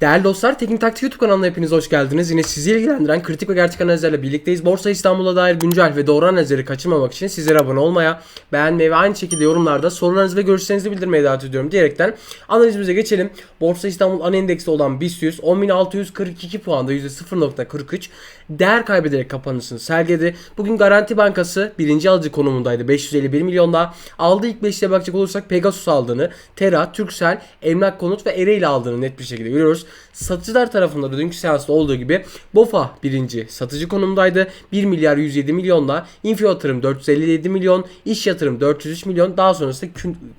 Değerli dostlar, Teknik Taktik YouTube kanalına hepiniz hoş geldiniz. Yine sizi ilgilendiren kritik ve gerçek analizlerle birlikteyiz. Borsa İstanbul'a dair güncel ve doğru analizleri kaçırmamak için sizlere abone olmaya, beğenmeyi ve aynı şekilde yorumlarda sorularınızı ve görüşlerinizi bildirmeye davet ediyorum diyerekten analizimize geçelim. Borsa İstanbul ana endeksi olan BIST 100 10.642 puanda %0.43 değer kaybederek kapanışını sergiledi. Bugün Garanti Bankası birinci alıcı konumundaydı 551 milyonda. Aldığı ilk 5'te bakacak olursak Pegasus aldığını, Tera, Turkcell, Emlak Konut ve Ereğli aldığını net bir şekilde görüyoruz. Satıcılar tarafında da dünkü seansta olduğu gibi BOFA birinci satıcı konumdaydı. 1 milyar 107 milyonla Info Yatırım 457 milyon, İş Yatırım 403 milyon daha sonrasında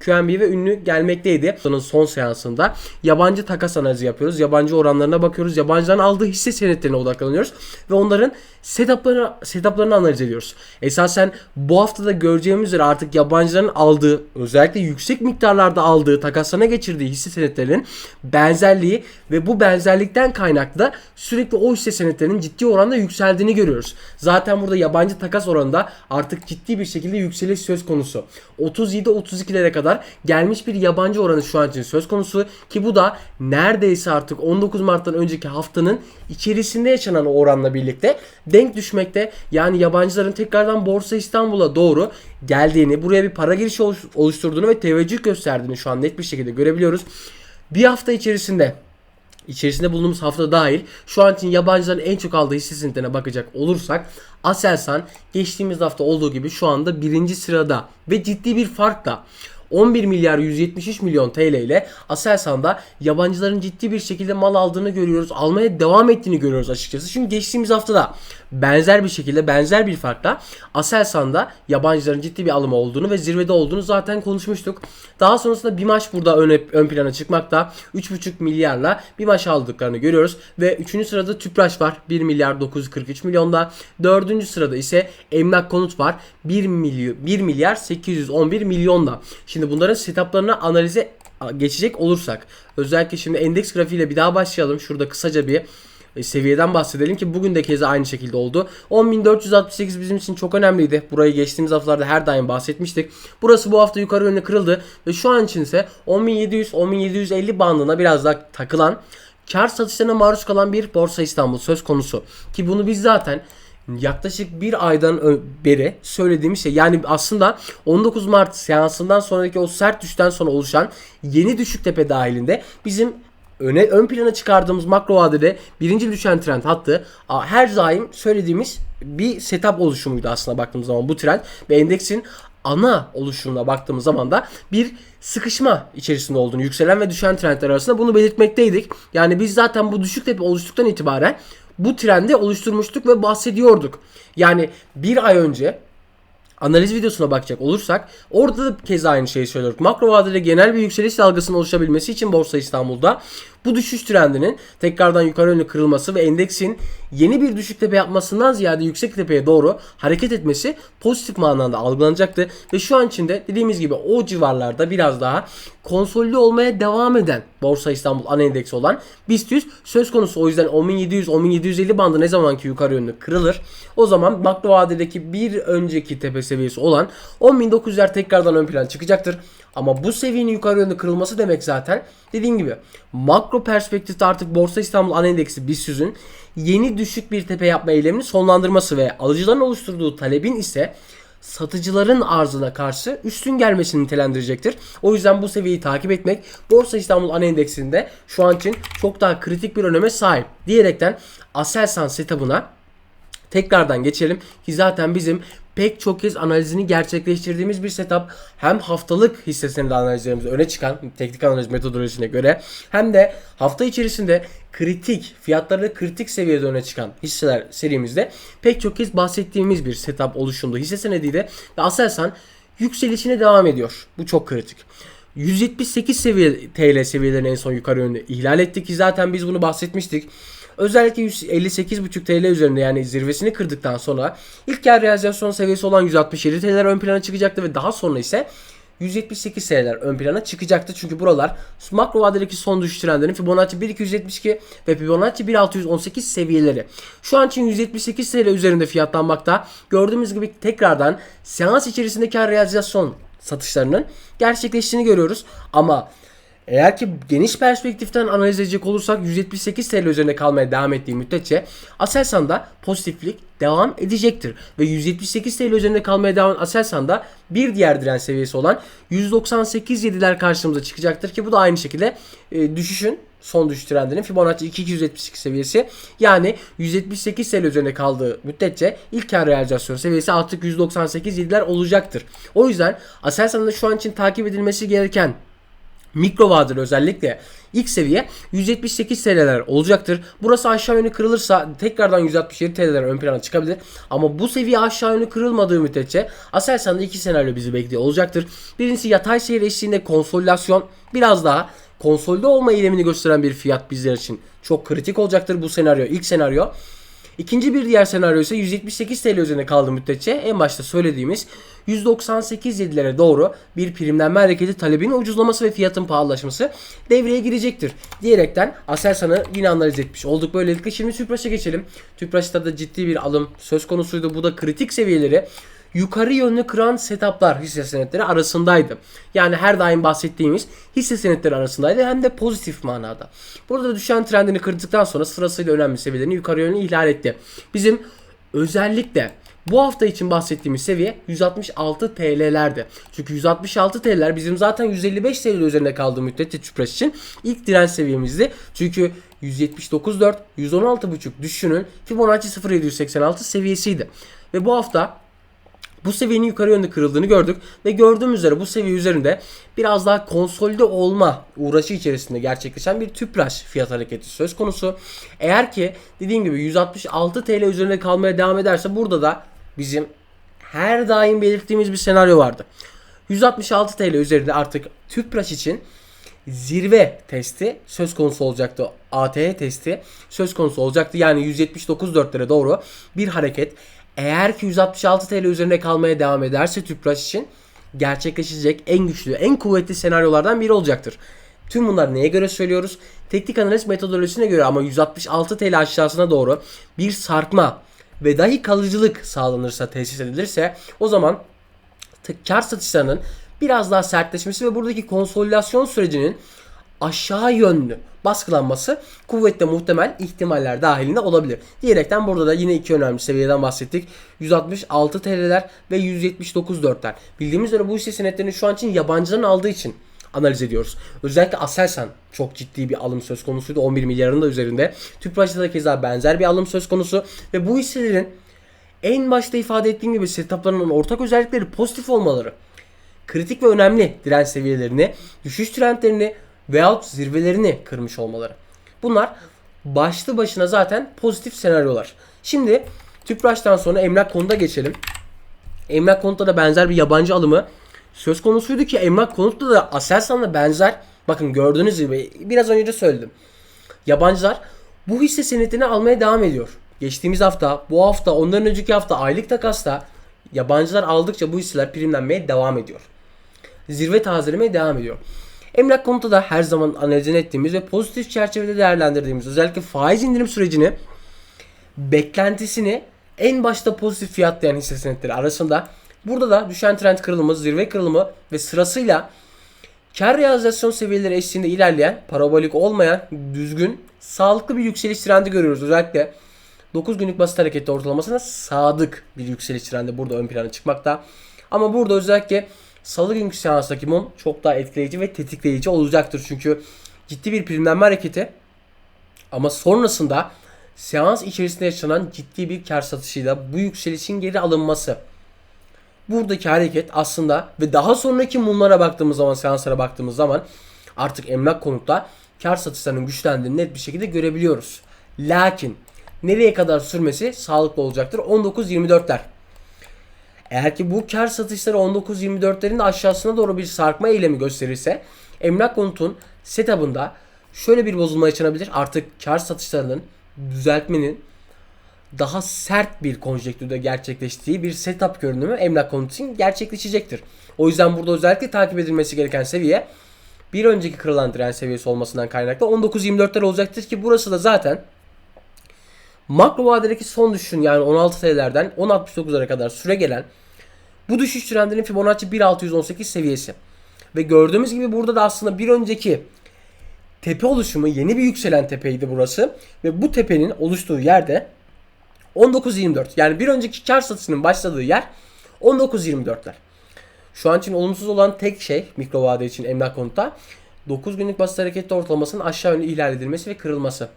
QNB ve ünlü gelmekteydi. Sonun son seansında yabancı takas analizi yapıyoruz. Yabancı oranlarına bakıyoruz. Yabancıların aldığı hisse senetlerine odaklanıyoruz ve onların setuplarını, setuplarını analiz ediyoruz. Esasen bu haftada göreceğimiz üzere artık yabancıların aldığı özellikle yüksek miktarlarda aldığı takaslarına geçirdiği hisse senetlerinin benzerliği ve bu benzerlikten kaynaklı da sürekli o hisse senetlerinin ciddi oranda yükseldiğini görüyoruz. Zaten burada yabancı takas oranında artık ciddi bir şekilde yükseliş söz konusu. 37-32'lere kadar gelmiş bir yabancı oranı şu an için söz konusu ki bu da neredeyse artık 19 Mart'tan önceki haftanın içerisinde yaşanan oranla birlikte denk düşmekte. Yani yabancıların tekrardan Borsa İstanbul'a doğru geldiğini, buraya bir para girişi oluşturduğunu ve teveccüh gösterdiğini şu an net bir şekilde görebiliyoruz. Bir hafta içerisinde içerisinde bulunduğumuz hafta dahil şu an için yabancıların en çok aldığı hisse senetlerine bakacak olursak Aselsan geçtiğimiz hafta olduğu gibi şu anda birinci sırada ve ciddi bir farkla 11 milyar 173 milyon TL ile Aselsan'da yabancıların ciddi bir şekilde mal aldığını görüyoruz. Almaya devam ettiğini görüyoruz açıkçası. Çünkü geçtiğimiz haftada benzer bir şekilde benzer bir farkla Aselsan'da yabancıların ciddi bir alımı olduğunu ve zirvede olduğunu zaten konuşmuştuk. Daha sonrasında bir maç burada ön, ön plana çıkmakta. 3,5 milyarla bir maç aldıklarını görüyoruz. Ve 3. sırada Tüpraş var. 1 milyar 943 milyonda. 4. sırada ise Emlak Konut var. 1 milyar, 1 milyar 811 milyonda. Şimdi bunların setuplarını analize geçecek olursak özellikle şimdi endeks grafiğiyle bir daha başlayalım. Şurada kısaca bir seviyeden bahsedelim ki bugün de keza aynı şekilde oldu. 10.468 bizim için çok önemliydi. Burayı geçtiğimiz haftalarda her daim bahsetmiştik. Burası bu hafta yukarı yönlü kırıldı ve şu an için ise 10.700-10.750 bandına biraz daha takılan kar satışlarına maruz kalan bir Borsa İstanbul söz konusu. Ki bunu biz zaten yaklaşık bir aydan beri söylediğimiz şey. Yani aslında 19 Mart seansından sonraki o sert düşten sonra oluşan yeni düşük tepe dahilinde bizim öne ön plana çıkardığımız makro vadede birinci düşen trend hattı her daim söylediğimiz bir setup oluşumuydu aslında baktığımız zaman bu trend ve endeksin ana oluşumuna baktığımız zaman da bir sıkışma içerisinde olduğunu yükselen ve düşen trendler arasında bunu belirtmekteydik. Yani biz zaten bu düşük tepe oluştuktan itibaren bu trendi oluşturmuştuk ve bahsediyorduk. Yani bir ay önce analiz videosuna bakacak olursak orada da kez aynı şeyi söylüyoruz. Makro vadede genel bir yükseliş dalgasının oluşabilmesi için Borsa İstanbul'da bu düşüş trendinin tekrardan yukarı yönlü kırılması ve endeksin yeni bir düşük tepe yapmasından ziyade yüksek tepeye doğru hareket etmesi pozitif manada algılanacaktı. Ve şu an içinde dediğimiz gibi o civarlarda biraz daha konsolide olmaya devam eden Borsa İstanbul ana endeksi olan BIST 100 söz konusu. O yüzden 10700-10750 bandı ne zamanki yukarı yönlü kırılır. O zaman makro vadedeki bir önceki tepe seviyesi olan 10.900'ler tekrardan ön plan çıkacaktır. Ama bu seviyenin yukarı yönlü kırılması demek zaten dediğim gibi makro perspektifte artık Borsa İstanbul ana endeksi BIST 100'ün yeni düşük bir tepe yapma eylemini sonlandırması ve alıcıların oluşturduğu talebin ise satıcıların arzına karşı üstün gelmesini nitelendirecektir. O yüzden bu seviyeyi takip etmek Borsa İstanbul ana endeksinde şu an için çok daha kritik bir öneme sahip diyerekten Aselsan setup'ına tekrardan geçelim ki zaten bizim pek çok kez analizini gerçekleştirdiğimiz bir setup hem haftalık hisse senedi analizlerimiz öne çıkan teknik analiz metodolojisine göre hem de hafta içerisinde kritik fiyatları kritik seviyede öne çıkan hisseler serimizde pek çok kez bahsettiğimiz bir setup oluşumda hisse senediyle ve Aselsan yükselişine devam ediyor. Bu çok kritik. 178 seviye TL seviyelerini en son yukarı yönde ihlal ettik ki zaten biz bunu bahsetmiştik. Özellikle 158,5 TL üzerinde yani zirvesini kırdıktan sonra ilk kar realizasyon seviyesi olan 167 TL ön plana çıkacaktı ve daha sonra ise 178 TL'ler ön plana çıkacaktı. Çünkü buralar makro vadedeki son düşüş trendlerinin Fibonacci 1272 ve Fibonacci 1618 seviyeleri. Şu an için 178 TL üzerinde fiyatlanmakta. Gördüğümüz gibi tekrardan seans içerisinde kar realizasyon satışlarının gerçekleştiğini görüyoruz. Ama Eğer ki geniş perspektiften analiz edecek olursak 178 TL üzerinde kalmaya devam ettiği müddetçe Aselsan'da pozitiflik devam edecektir. Ve 178 TL üzerinde kalmaya devam eden Aselsan'da bir diğer direnç seviyesi olan 198.7'ler karşımıza çıkacaktır ki bu da aynı şekilde e, düşüşün son düşüş trendinin Fibonacci 2272 seviyesi yani 178 TL üzerinde kaldığı müddetçe ilk kar realizasyon seviyesi artık 198.7'ler olacaktır. O yüzden Aselsan'da şu an için takip edilmesi gereken mikro vadeli özellikle ilk seviye 178 TL'ler olacaktır. Burası aşağı yönü kırılırsa tekrardan 167 TL'ler ön plana çıkabilir. Ama bu seviye aşağı yönü kırılmadığı müddetçe Aselsan'da iki senaryo bizi bekliyor olacaktır. Birincisi yatay seyir eşliğinde konsolidasyon biraz daha konsolide olma eylemini gösteren bir fiyat bizler için çok kritik olacaktır bu senaryo. ilk senaryo. İkinci bir diğer senaryo ise 178 TL üzerine kaldığı müddetçe en başta söylediğimiz 198.7'lere doğru bir primlenme hareketi talebin ucuzlaması ve fiyatın pahalılaşması devreye girecektir. Diyerekten Aselsan'ı yine analiz etmiş olduk. Böylelikle şimdi Tüpraş'a geçelim. Tüpraş'ta da ciddi bir alım söz konusuydu. Bu da kritik seviyeleri yukarı yönlü kıran setuplar hisse senetleri arasındaydı. Yani her daim bahsettiğimiz hisse senetleri arasındaydı hem de pozitif manada. Burada da düşen trendini kırdıktan sonra sırasıyla önemli seviyelerini yukarı yönlü ihlal etti. Bizim özellikle bu hafta için bahsettiğimiz seviye 166 TL'lerdi. Çünkü 166 TL'ler bizim zaten 155 TL üzerinde kaldığı müddetçe Tüpraş için ilk direnç seviyemizdi. Çünkü 179.4, 116.5 düşüşünün Fibonacci 0786 seviyesiydi. Ve bu hafta bu seviyenin yukarı yönde kırıldığını gördük ve gördüğümüz üzere bu seviye üzerinde biraz daha konsolide olma uğraşı içerisinde gerçekleşen bir tüpraş fiyat hareketi söz konusu. Eğer ki dediğim gibi 166 TL üzerinde kalmaya devam ederse burada da bizim her daim belirttiğimiz bir senaryo vardı. 166 TL üzerinde artık tüpraş için zirve testi söz konusu olacaktı. ATH testi söz konusu olacaktı. Yani 179.4'lere doğru bir hareket eğer ki 166 TL üzerinde kalmaya devam ederse Tüpraş için gerçekleşecek en güçlü, en kuvvetli senaryolardan biri olacaktır. Tüm bunlar neye göre söylüyoruz? Teknik analiz metodolojisine göre ama 166 TL aşağısına doğru bir sarkma ve dahi kalıcılık sağlanırsa, tesis edilirse o zaman kar satışlarının biraz daha sertleşmesi ve buradaki konsolidasyon sürecinin aşağı yönlü baskılanması kuvvetle muhtemel ihtimaller dahilinde olabilir. Diyerekten burada da yine iki önemli seviyeden bahsettik. 166 TL'ler ve 179.4'ler. Bildiğimiz üzere bu hisse senetlerini şu an için yabancıların aldığı için analiz ediyoruz. Özellikle Aselsan çok ciddi bir alım söz konusuydu. 11 milyarın da üzerinde. Tüpraş'ta da keza benzer bir alım söz konusu. Ve bu hisselerin en başta ifade ettiğim gibi setuplarının ortak özellikleri pozitif olmaları. Kritik ve önemli direnç seviyelerini, düşüş trendlerini veyahut zirvelerini kırmış olmaları. Bunlar başlı başına zaten pozitif senaryolar. Şimdi Tüpraş'tan sonra emlak konuda geçelim. Emlak konutta da benzer bir yabancı alımı söz konusuydu ki emlak konutta da Aselsan'la benzer. Bakın gördüğünüz gibi biraz önce söyledim. Yabancılar bu hisse senetini almaya devam ediyor. Geçtiğimiz hafta, bu hafta, ondan önceki hafta aylık takasta yabancılar aldıkça bu hisseler primlenmeye devam ediyor. Zirve tazelemeye devam ediyor. Emlak konutu da her zaman analizini ettiğimiz ve pozitif çerçevede değerlendirdiğimiz özellikle faiz indirim sürecini beklentisini en başta pozitif fiyatlayan hisse senetleri arasında burada da düşen trend kırılımı, zirve kırılımı ve sırasıyla kar realizasyon seviyeleri eşliğinde ilerleyen, parabolik olmayan, düzgün, sağlıklı bir yükseliş trendi görüyoruz. Özellikle 9 günlük basit hareketli ortalamasına sadık bir yükseliş trendi burada ön plana çıkmakta. Ama burada özellikle Salı günkü seanstaki mum çok daha etkileyici ve tetikleyici olacaktır. Çünkü ciddi bir primlenme hareketi ama sonrasında seans içerisinde yaşanan ciddi bir kar satışıyla bu yükselişin geri alınması. Buradaki hareket aslında ve daha sonraki mumlara baktığımız zaman, seanslara baktığımız zaman artık emlak konutta kar satışlarının güçlendiğini net bir şekilde görebiliyoruz. Lakin nereye kadar sürmesi sağlıklı olacaktır. 19-24'ler. Eğer ki bu kar satışları 19-24'lerin de aşağısına doğru bir sarkma eylemi gösterirse emlak konutun setup'ında şöyle bir bozulma yaşanabilir. Artık kar satışlarının düzeltmenin daha sert bir konjektürde gerçekleştiği bir setup görünümü emlak konutu için gerçekleşecektir. O yüzden burada özellikle takip edilmesi gereken seviye bir önceki kırılan direnç seviyesi olmasından kaynaklı 19-24'ler olacaktır ki burası da zaten makro vadedeki son düşüşün yani 16 TL'lerden 10.69'lara kadar süre gelen bu düşüş trendinin Fibonacci 1618 seviyesi. Ve gördüğümüz gibi burada da aslında bir önceki tepe oluşumu yeni bir yükselen tepeydi burası ve bu tepenin oluştuğu yerde 19.24 yani bir önceki kar satışının başladığı yer 19.24'ler. Şu an için olumsuz olan tek şey mikro vade için emlak konutta 9 günlük basit hareketli ortalamasının aşağı yönlü ihlal edilmesi ve kırılması.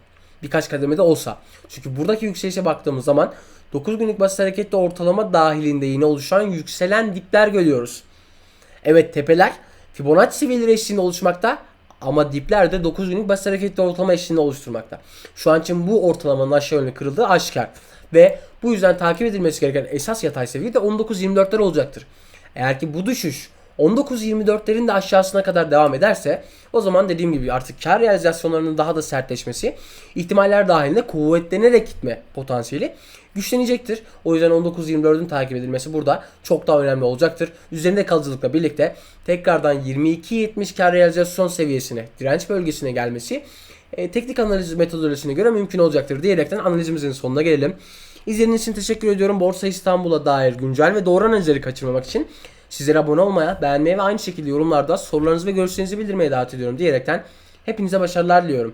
Birkaç kademede olsa. Çünkü buradaki yükselişe baktığımız zaman 9 günlük basit hareketli ortalama dahilinde yine oluşan yükselen dipler görüyoruz. Evet tepeler Fibonacci seviyeleri eşliğinde oluşmakta ama dipler de 9 günlük basit hareketli ortalama eşliğinde oluşturmakta. Şu an için bu ortalamanın aşağı yönlü kırıldığı aşikar. Ve bu yüzden takip edilmesi gereken esas yatay seviye de 19.24'ler olacaktır. Eğer ki bu düşüş 19.24'lerin de aşağısına kadar devam ederse o zaman dediğim gibi artık kar realizasyonlarının daha da sertleşmesi ihtimaller dahilinde kuvvetlenerek gitme potansiyeli güçlenecektir. O yüzden 19.24'ün takip edilmesi burada çok daha önemli olacaktır. Üzerinde kalıcılıkla birlikte tekrardan 22.70 kar realizasyon seviyesine, direnç bölgesine gelmesi e, teknik analiz metodolojisine göre mümkün olacaktır diyerekten analizimizin sonuna gelelim. İzlediğiniz için teşekkür ediyorum. Borsa İstanbul'a dair güncel ve doğru analizleri kaçırmamak için sizlere abone olmaya, beğenmeye ve aynı şekilde yorumlarda sorularınızı ve görüşlerinizi bildirmeye davet ediyorum diyerekten hepinize başarılar diliyorum.